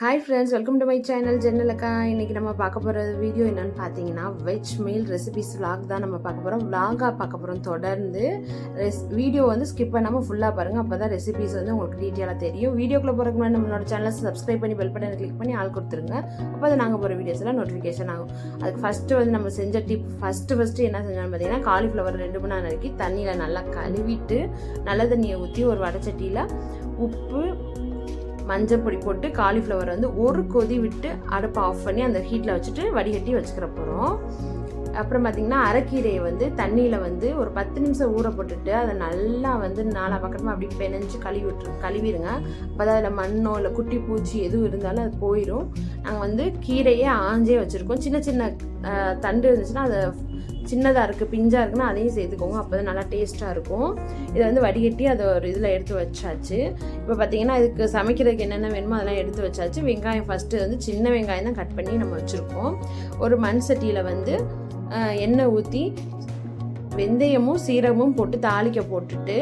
Hi friends welcome to my channel ஜென்னலக்கா இன்றைக்கி நம்ம பார்க்க போகிற வீடியோ என்னென்னு பார்த்தீங்கன்னா வெஜ் மீல் ரெசிபிஸ் vlog தான் நம்ம பார்க்க போகிறோம் vlog-ஆ பார்க்க போகிறோம் தொடர்ந்து ரெஸ் வீடியோ வந்து ஸ்கிப் பண்ணாமல் ஃபுல்லாக பாருங்கள் அப்போ தான் ரெசிபிஸ் வந்து உங்களுக்கு டீட்டெயிலாக தெரியும். வீடியோக்குள்ளே போகிறக்கு முன்னாடி நம்மளோட சேனலை சப்ஸ்கிரைப் பண்ணி பெல் பட்டனை கிளிக் பண்ணி ஆள் கொடுத்துருங்க. அப்போ அது நாங்கள் போகிற வீடியோஸ் எல்லாம் நோட்டிஃபிகேஷன் ஆகும். அதுக்கு ஃபஸ்ட்டு வந்து நம்ம செஞ்ச டிப் ஃபஸ்ட்டு ஃபஸ்ட்டு என்ன செஞ்சோம்னு பார்த்தீங்கன்னா காலிஃப்ளவர் ரெண்டு மணி நேரம் நறுக்கி தண்ணியில் நல்லா கழுவிட்டு நல்ல தண்ணியை ஊற்றி ஒரு வடச்சட்டியில் உப்பு மஞ்சள் பொடி போட்டு காலிஃப்ளவர் வந்து ஒரு கொதி விட்டு அடுப்பை ஆஃப் பண்ணி அந்த ஹீட்டில் வச்சுட்டு வடிகட்டி வச்சுக்கிற போகிறோம் அப்புறம் பார்த்திங்கன்னா அரைக்கீரையை வந்து தண்ணியில் வந்து ஒரு பத்து நிமிஷம் ஊற போட்டுட்டு அதை நல்லா வந்து நாலா பக்கமாக அப்படி பெனஞ்சு கழுவி விட்டு கழுவிடுங்க. அப்போ தான் அதில் மண்ணோ இல்லை குட்டி பூச்சி எதுவும் இருந்தாலும் அது போயிடும் நாங்கள் வந்து கீரையே ஆஞ்சே வச்சுருக்கோம். சின்ன சின்ன தண்டு இருந்துச்சுன்னா அதை சின்னதாக இருக்குது பிஞ்சாக இருக்குன்னா அதையும் சேர்த்துக்கோங்க. அப்போ தான் நல்லா டேஸ்ட்டாக இருக்கும். இதை வந்து வடிகட்டி அதை ஒரு இதில் எடுத்து வச்சாச்சு. இப்போ பார்த்தீங்கன்னா இதுக்கு சமைக்கிறதுக்கு என்னென்ன வேணுமோ அதெல்லாம் எடுத்து வச்சாச்சு. வெங்காயம் ஃபஸ்ட்டு வந்து சின்ன வெங்காயம் தான் கட் பண்ணி நம்ம வச்சுருக்கோம். ஒரு மண் சட்டியில் வந்து எண்ணெய் ஊற்றி வெந்தயமும் சீரகமும் போட்டு தாளிக்க போட்டுட்டு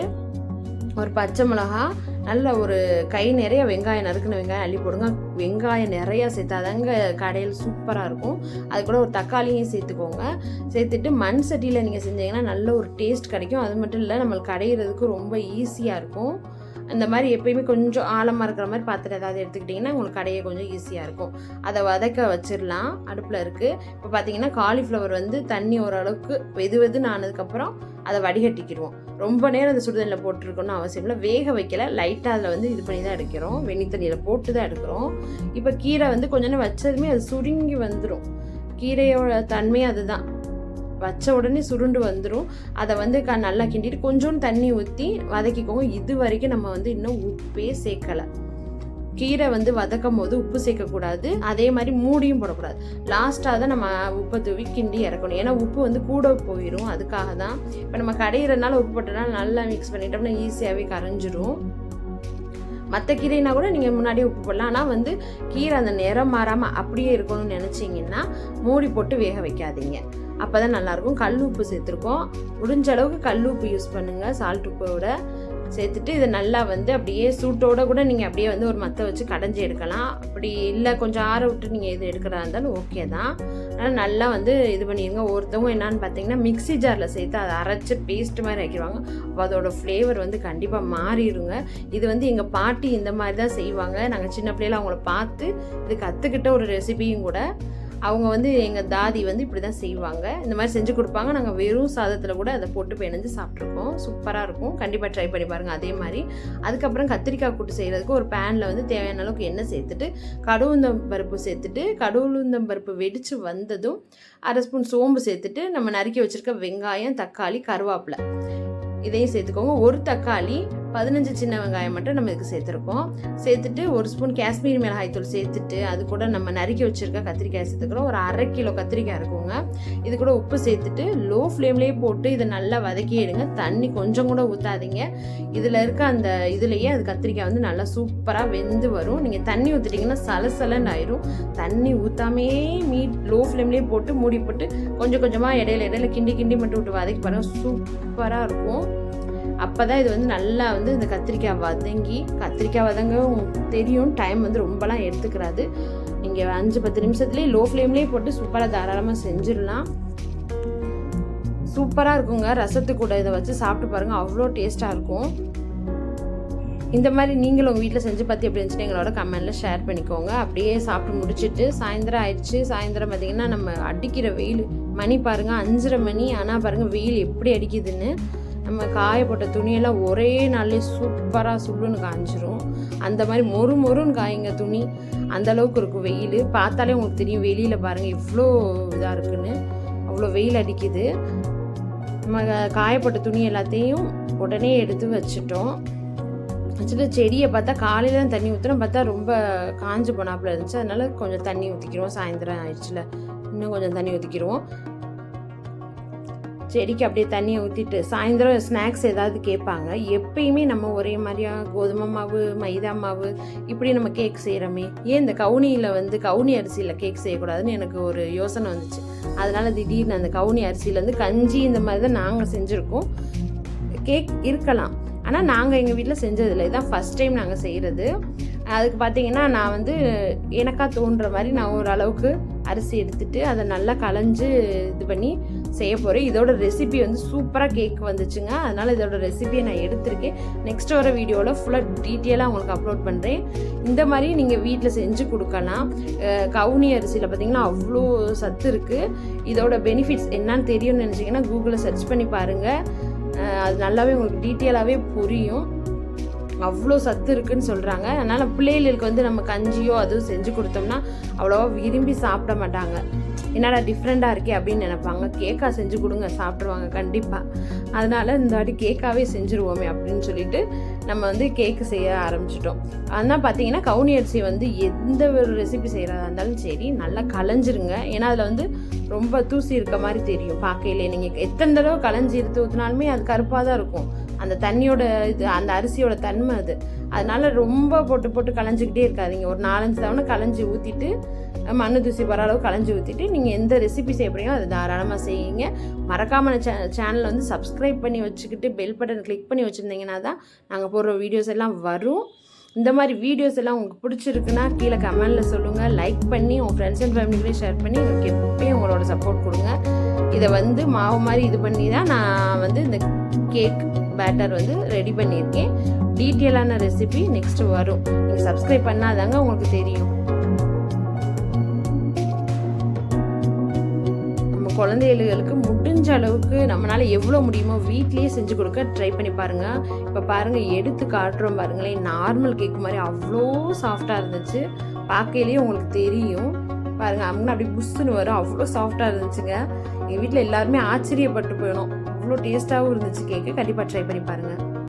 ஒரு பச்சை மிளகா நல்ல ஒரு கை நிறைய வெங்காயம் நறுக்கின வெங்காயம் அள்ளி போடுங்க. வெங்காயம் நிறையா சேர்த்தாதாங்க கடையில் சூப்பராக இருக்கும். அது கூட ஒரு தக்காளியும் சேர்த்துக்கோங்க. சேர்த்துட்டு மண் சட்டியில் நீங்கள் செஞ்சீங்கன்னா நல்ல ஒரு டேஸ்ட் கிடைக்கும். அது மட்டும் இல்லை நம்மளுக்கு கடையிறதுக்கு ரொம்ப ஈஸியாக இருக்கும். அந்த மாதிரி எப்பயுமே கொஞ்சம் ஆழமாக இருக்கிற மாதிரி பாத்திரம் ஏதாவது எடுத்துக்கிட்டிங்கன்னா உங்களுக்கு கடையை கொஞ்சம் ஈஸியாக இருக்கும். அதை வதக்க வச்சிடலாம் அடுப்பில் இருக்குது இப்போ பார்த்தீங்கன்னா காலிஃப்ளவர் வந்து தண்ணி ஓரளவுக்கு வெது வெதுன்னு ஆனதுக்கப்புறம் அதை வடிகட்டிக்கிடுவோம். ரொம்ப நேரம் அந்த சுடுதண்ணில் போட்டிருக்கணும்னு அவசியம் இல்லை. வேக வைக்கல. லைட்டாக அதில் வந்து இது பண்ணி தான் எடுக்கிறோம். வெண்ணி தண்ணியில் போட்டு தான் எடுக்கிறோம். இப்போ கீரை வந்து கொஞ்ச நேரம் வச்சதுமே அது சுருங்கி வந்துடும் கீரையோட தன்மை அதுதான். வச்ச உடனே சுருண்டு வந்துடும் அதை வந்து க நல்லா கிண்டிட்டு கொஞ்சோண்டு தண்ணி ஊற்றி வதக்கிக்கோங்க. இது வரைக்கும் நம்ம வந்து இன்னும் உப்பே சேர்க்கலை கீரை வந்து வதக்கும் போது உப்பு சேர்க்கக்கூடாது அதே மாதிரி மூடியும் போடக்கூடாது. லாஸ்ட்டாக தான் நம்ம உப்பை தூவி கிண்டி இறக்கணும். ஏன்னா உப்பு வந்து கூட போயிடும் அதுக்காக தான். இப்போ நம்ம கடையிறதுனால உப்பு போட்டோம்னா நல்லா மிக்ஸ் பண்ணிட்டோம்னா ஈஸியாகவே கரைஞ்சிரும். மற்ற கீரைனா கூட நீங்கள் முன்னாடியே உப்பு போடலாம். ஆனால் வந்து கீரை அந்த நிறம் மாறாமல் அப்படியே இருக்கணும்னு நினச்சிங்கன்னா மூடி போட்டு வேக வைக்காதீங்க. அப்போ தான் நல்லாயிருக்கும். கல் உப்பு சேர்த்துருக்கோம். முடிஞ்ச அளவுக்கு கல் உப்பு யூஸ் பண்ணுங்கள் சால்ட் உப்போட சேர்த்துட்டு இதை நல்லா வந்து அப்படியே சூட்டோட கூட நீங்கள் அப்படியே வந்து ஒரு மத்தை வச்சு கடைஞ்சி எடுக்கலாம். அப்படி இல்லை கொஞ்சம் ஆற விட்டு நீங்கள் இது எடுக்கிறதா இருந்தாலும் ஓகே தான். ஆனால் நல்லா வந்து இது பண்ணிடுங்க. ஒருத்தவங்க என்னான்னு பார்த்தீங்கன்னா மிக்ஸி ஜாரில் சேர்த்து அதை அரைச்சி பேஸ்ட் மாதிரி ஆக்கிடுவாங்க. அப்போ அதோடய ஃப்ளேவர் வந்து கண்டிப்பாக மாறிடுங்க. இது வந்து எங்கள் பாட்டி இந்த மாதிரி தான் செய்வாங்க. நாங்கள் சின்ன பிள்ளையில அவங்கள பார்த்து இது கற்றுக்கிட்ட ஒரு ரெசிபியும் கூட அவங்க வந்து எங்கள் தாதி வந்து இப்படி தான் செய்வாங்க. இந்த மாதிரி செஞ்சு கொடுப்பாங்க. நாங்கள் வெறும் சாதத்தில் கூட அதை போட்டு பிணைஞ்சு சாப்பிட்ருக்கோம் சூப்பராக இருக்கும். கண்டிப்பாக ட்ரை பண்ணி பாருங்கள் அதே மாதிரி. அதுக்கப்புறம் கத்திரிக்காய் கூட்டு செய்கிறதுக்கு ஒரு பேனில் வந்து தேவையான அளவுக்கு எண்ணெய் சேர்த்துட்டு கடுவுந்தம் பருப்பு சேர்த்துட்டு கடுவுந்தம் பருப்பு வெடித்து வந்ததும் அரை ஸ்பூன் சோம்பு சேர்த்துட்டு நம்ம நறுக்கி வச்சுருக்க வெங்காயம் தக்காளி கருவேப்பிலை இதையும் சேர்த்துக்கோங்க. ஒரு தக்காளி பதினஞ்சு சின்ன வெங்காயம் மட்டும் நம்ம இதுக்கு சேர்த்துருக்கோம். சேர்த்துட்டு ஒரு ஸ்பூன் காஷ்மீர் மிளகாய் தூள் சேர்த்துட்டு அது கூட நம்ம நறுக்கி வச்சுருக்க கத்திரிக்காய் சேர்த்துக்கிறோம். ஒரு அரை கிலோ கத்திரிக்காய் இருக்குங்க. இது கூட உப்பு சேர்த்துட்டு லோ ஃப்ளேம்லேயே போட்டு இதை நல்லா வதக்கிடுங்க தண்ணி கொஞ்சம் கூட ஊற்றாதீங்க இதில் இருக்க அந்த இதுலேயே அது கத்திரிக்காய் வந்து நல்லா சூப்பராக வெந்து வரும். நீங்கள் தண்ணி ஊற்றிட்டிங்கன்னா சலசலன்னு ஆயிரும். தண்ணி ஊற்றாமே மீட் லோ ஃப்ளேம்லேயே போட்டு மூடி போட்டு கொஞ்சம் கொஞ்சமாக இடையில இடையில கிண்டி கிண்டி மட்டும் விட்டு வதக்கி பாருங்கள் சூப்பராக இருக்கும். அப்போ தான் இது வந்து நல்லா வந்து இந்த கத்திரிக்காய் வதங்கி கத்திரிக்காய் வதங்க தெரியும். டைம் வந்து ரொம்பலாம் எடுத்துக்கிறாது. நீங்கள் அஞ்சு பத்து நிமிஷத்துலேயே லோ ஃப்ளேம்லேயே போட்டு சூப்பராக தாராளமாக செஞ்சிடலாம். சூப்பராக இருக்குங்க. ரசத்து கூட இதை வச்சு சாப்பிட்டு பாருங்கள் அவ்வளோ டேஸ்ட்டாக இருக்கும். இந்த மாதிரி நீங்களும் உங்கள் வீட்டில் செஞ்சு பார்த்து எப்படி இருந்துச்சுன்னு எங்களோட கமெண்ட்டில் ஷேர் பண்ணிக்கோங்க. அப்படியே சாப்பிட்டு முடிச்சுட்டு சாயந்தரம் ஆயிடுச்சு. சாயந்தரம் பார்த்திங்கன்னா நம்ம அடிக்கிற வெயில் மணி பாருங்கள் அஞ்சரை மணி. ஆனால் பாருங்கள் வெயில் எப்படி அடிக்குதுன்னு. நம்ம காய போட்ட துணியெல்லாம் ஒரே நாள்லேயே சூப்பராக சுள்ளுன்னு காய்ஞ்சிரும் அந்த மாதிரி மொறு மொறுன்னு காயுங்க துணி. அந்த அளவுக்கு இருக்கும் வெயில். பார்த்தாலே உங்களுக்கு தெரியும் வெளியில் பாருங்கள் இவ்வளோ இதாக இருக்குன்னு. அவ்வளோ வெயில் அடிக்குது. நம்ம காயப்பட்ட துணி எல்லாத்தையும் உடனே எடுத்து வச்சுட்டோம். வச்சுட்டு செடியை பார்த்தா காலையில் தான் தண்ணி ஊற்றுறோம் பார்த்தா ரொம்ப காஞ்சு போனாப்புல இருந்துச்சு. அதனால கொஞ்சம் தண்ணி ஊற்றிக்கிறோம் சாயந்தரம் ஆயிடுச்சுல. இன்னும் கொஞ்சம் தண்ணி ஊற்றிக்கிறோம் செடிக்கு அப்படியே தண்ணியை ஊற்றிட்டு சாயந்தரம் ஸ்நாக்ஸ் ஏதாவது கேட்பாங்க. எப்பயுமே நம்ம ஒரே மாதிரியா கோதுமை மாவு மைதா மாவு இப்படி நம்ம கேக் செய்கிறோமே ஏன் இந்த கவுனியில் வந்து கவுனி அரிசியில் கேக் செய்யக்கூடாதுன்னு எனக்கு ஒரு யோசனை வந்துச்சு. அதனால் திடீர்னு அந்த கவுனி அரிசியிலேருந்து கஞ்சி இந்த மாதிரி தான் நாங்கள் செஞ்சுருக்கோம். கேக் இருக்கலாம். ஆனால் நாங்கள் எங்கள் வீட்டில் செஞ்சதில்லை. இதுதான் ஃபஸ்ட் டைம் நாங்கள் செய்கிறது அதுக்கு பார்த்தீங்கன்னா நான் வந்து எனக்காக தோன்ற மாதிரி நான் ஓரளவுக்கு அரிசி எடுத்துட்டு அதை நல்லா களைஞ்சு இது பண்ணி செய்ய போகிறேன் இதோட ரெசிபி வந்து சூப்பராக கேக் வந்துச்சுங்க. அதனால் இதோட ரெசிபியை நான் எடுத்திருக்கேன். நெக்ஸ்ட் வர வீடியோவில் ஃபுல்லாக டீட்டெயிலாக உங்களுக்கு அப்லோட் பண்ணுறேன் இந்த மாதிரி நீங்கள் வீட்டில் செஞ்சு கொடுக்கலாம். கவுனி அரிசியில் பார்த்தீங்கன்னா அவ்வளோ சத்து இருக்குது இதோட பெனிஃபிட்ஸ் என்னன்னு தெரியும்னு நினச்சிங்கன்னா கூகுளில் சர்ச் பண்ணி பாருங்கள் அது நல்லாவே உங்களுக்கு டீட்டெயிலாகவே புரியும். அவ்வளோ சத்து இருக்குன்னு சொல்கிறாங்க அதனால் பிள்ளைகளுக்கு வந்து நம்ம கஞ்சியோ அதுவும் செஞ்சு கொடுத்தோம்னா அவ்வளோவா விரும்பி சாப்பிட மாட்டாங்க. என்னடா டிஃப்ரெண்ட்டாக இருக்கே அப்படின்னு நினைப்பாங்க. கேக்கா செஞ்சு கொடுங்க சாப்பிடுவாங்க கண்டிப்பாக அதனால் இந்த வாட்டி கேக்காவே செஞ்சுருவோமே அப்படின்னு சொல்லிட்டு நம்ம வந்து கேக்கு செய்ய ஆரம்பிச்சிட்டோம். ஆனால் பார்த்தீங்கன்னா கவுனி அரிசி வந்து எந்த ஒரு ரெசிபி செய்கிறதா இருந்தாலும் சரி நல்லா களைஞ்சிருங்க. ஏன்னா அதில் வந்து ரொம்ப தூசி இருக்க மாதிரி தெரியும். பார்க்கையிலே நீங்கள் எத்தனை தடவை களைஞ்சி எடுத்து ஊற்றினாலுமே அது கருப்பாக தான் இருக்கும். அந்த தண்ணியோட இது அந்த அரிசியோட தன்மை அது. அதனால ரொம்ப போட்டு போட்டு களைஞ்சிக்கிட்டே இருக்காதீங்க. ஒரு நாலஞ்சு தவணை களைஞ்சி ஊற்றிட்டு மண்ணு தூசி வர அளவுக்கு களைஞ்சி ஊற்றிட்டு நீங்கள் எந்த ரெசிபி செய்ய அதை தாராளமாக செய்யுங்க. மறக்காம சே சேனலை வந்து சப்ஸ்கிரைப் பண்ணி வச்சுக்கிட்டு பெல் பட்டன் கிளிக் பண்ணி வச்சுருந்தீங்கன்னா தான் நாங்கள் போடுற வீடியோஸ் எல்லாம் வரும். இந்த மாதிரி வீடியோஸ் எல்லாம் உங்களுக்கு பிடிச்சிருக்குன்னா கீழே கமெண்டில் சொல்லுங்கள் லைக் பண்ணி உங்கள் ஃப்ரெண்ட்ஸ் அண்ட் ஃபேமிலிக்குள்ளே ஷேர் பண்ணி உங்களுக்கு எப்பயும் உங்களோட சப்போர்ட் கொடுங்க. இதை வந்து மாவு மாதிரி இது பண்ணி தான் நான் வந்து இந்த கேக் பேட்டர் வந்து ரெடி பண்ணியிருக்கேன். டீட்டெயிலான ரெசிபி நெக்ஸ்ட் வரும். நீங்கள் சப்ஸ்கிரைப் பண்ணாதாங்க உங்களுக்கு தெரியும். குழந்தைகளுக்கு முடிஞ்ச அளவுக்கு நம்மளால எவ்வளோ முடியுமோ வீட்லேயே செஞ்சு கொடுக்க ட்ரை பண்ணி பாருங்க. இப்போ பாருங்க எடுத்து காட்டுறோம் பாருங்களேன். நார்மல் கேக் மாதிரி அவ்வளோ சாஃப்டாக இருந்துச்சு. பார்க்கையிலேயே உங்களுக்கு தெரியும். பாருங்க அம்மன் அப்படி புஷ்ஷுன்னு வரும். அவ்வளோ சாஃப்டாக இருந்துச்சுங்க. எங்கள் வீட்டில் எல்லாருமே ஆச்சரியப்பட்டு போயிடும். அவ்வளோ டேஸ்ட்டாகவும் இருந்துச்சு கேக்கு கண்டிப்பாக ட்ரை பண்ணி பாருங்கள்